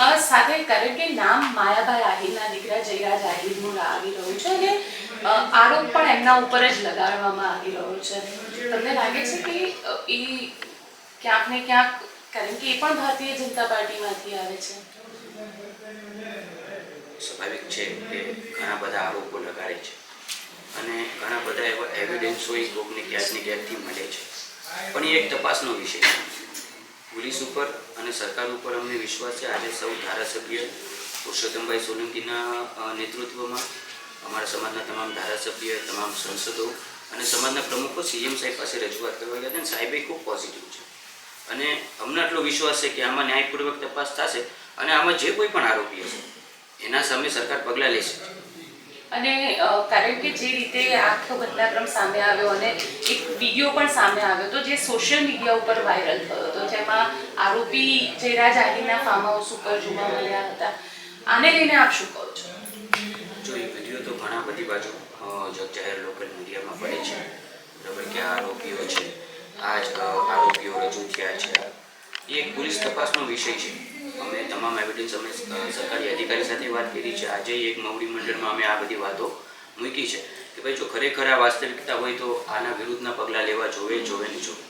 અ, સાથે કારણ કે નામ માયાભાઈ આહિરના દીકરા જયરાજ આહિરનું આવી રહ્યું છે અને આરોપ પણ એમના ઉપર જ લગાડવામાં આવી રહ્યો છે. તમને લાગે છે કે એ ક્યાંક ને ક્યાંક કારણ કે એ પણ ભારતીય જનતા પાર્ટીમાંથી આવે છે? સ્વાભાવિક છે કે ઘણા બધા આરોપો લગાડે છે. અને ઘણા બધા એવા એવિડન્સો એ કોકને ક્યાંક ને ક્યાંકથી મળે છે. પણ એ એક તપાસનો વિષય છે. પોલીસ ઉપર અને સરકાર ઉપર અમને વિશ્વાસ છે. આજે સૌ ધારાસભ્ય પુરુષોત્તમભાઈ સોલંકીના નેતૃત્વમાં અમારા સમાજના તમામ ધારાસભ્ય, તમામ સંસદો અને સમાજના પ્રમુખો સીએમ સાહેબ પાસે રજૂઆત કરવા ગયા હતા અને સાહેબે ખૂબ પોઝિટિવ છે. અને અમને આટલો વિશ્વાસ છે કે આમાં ન્યાયપૂર્વક તપાસ થશે અને આમાં જે કોઈ પણ આરોપી હશે, એના સામે સરકાર પગલાં લેશે. અને કારણ કે જે રીતે આખો ઘટનાક્રમ સામે આવ્યો અને એક વીડિયો પણ સામે આવ્યો તો જે સોશિયલ મીડિયા ઉપર વાયરલ થયો હતો આરોપી જયરાજ આહિરના ફાર્મ હાઉસ ઉપર જોવા મળ્યા હતા. આને લઈને આપ શું કહો છો? જો એ વીડિયો તો ઘણા બધી બાજુ જો જાહેર લોકલ મીડિયામાં પડે છે. બરાબર કે આરોપીઓ છે આ આરોપીઓ રજૂ થયા છે. એ એક પોલીસ તપાસનો વિષય છે. અમે તમામ એવિડન્સ અમે સરકારી અધિકારી સાથે વાત કરી છે. આજે એક મવડી મંડળમાં અમે આ બધી વાતો મૂકી છે. કે ભાઈ જો ખરેખર આ વાસ્તવિકતા હોય તો આના વિરુદ્ધના પગલાં લેવા જોવે જોવે ને જોવે.